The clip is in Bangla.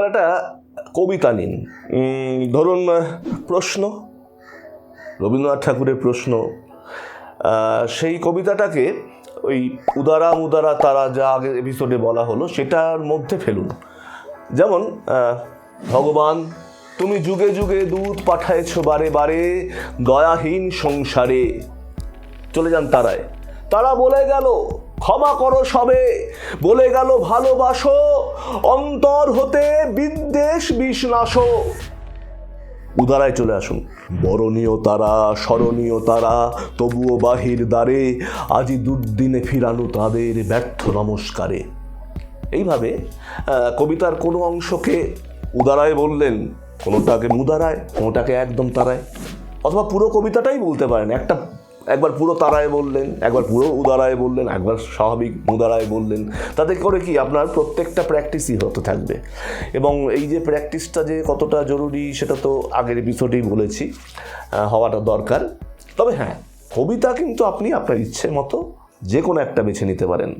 এবার একটা কবিতা নিন। ধরুন প্রশ্ন, রবীন্দ্রনাথ ঠাকুরের প্রশ্ন। সেই কবিতাটাকে ওই উদারা মুদারা তারা যা আগের এপিসোডে বলা হলো, সেটার মধ্যে ফেলুন। যেমন ভগবান, তুমি যুগে যুগে দুধ পাঠাইছ বারে বারে, দয়াহীন সংসারে। চলে যান তারায়। তারা বলে গেল ক্ষমা করো সবে। বলে গেল, ভালোবাসো। অন্তর হতে বিদ্বেষ বিষ্ণাস। উদারায় চলে আসুন। বরণীয় তারা, স্মরণীয় তারা, তবুও বাহির দ্বারে, আজি দুর্দিনে ফিরানো তাদের ব্যর্থ নমস্কারে। এইভাবে কবিতার কোনো অংশকে উদারায় বললেন, কোনোটাকে মুদারায়, কোনোটাকে একদম তারায়। অথবা পুরো কবিতাটাই বলতে পারেন, একটা একবার পুরো তারায় বললেন, একবার পুরো উদারায় বললেন, একবার স্বাভাবিক মুদারায় বললেন। তাতে করে কি, আপনার প্রত্যেকটা প্র্যাকটিসই হতে থাকবে। এবং এই যে প্র্যাকটিসটা যে কতটা জরুরি, সেটা তো আগের এপিসোডেই বলেছি হওয়াটা দরকার। তবে হ্যাঁ কবিতা কিন্তু আপনি আপনার ইচ্ছে মতো যে কোনো একটা বেছে নিতে পারেন।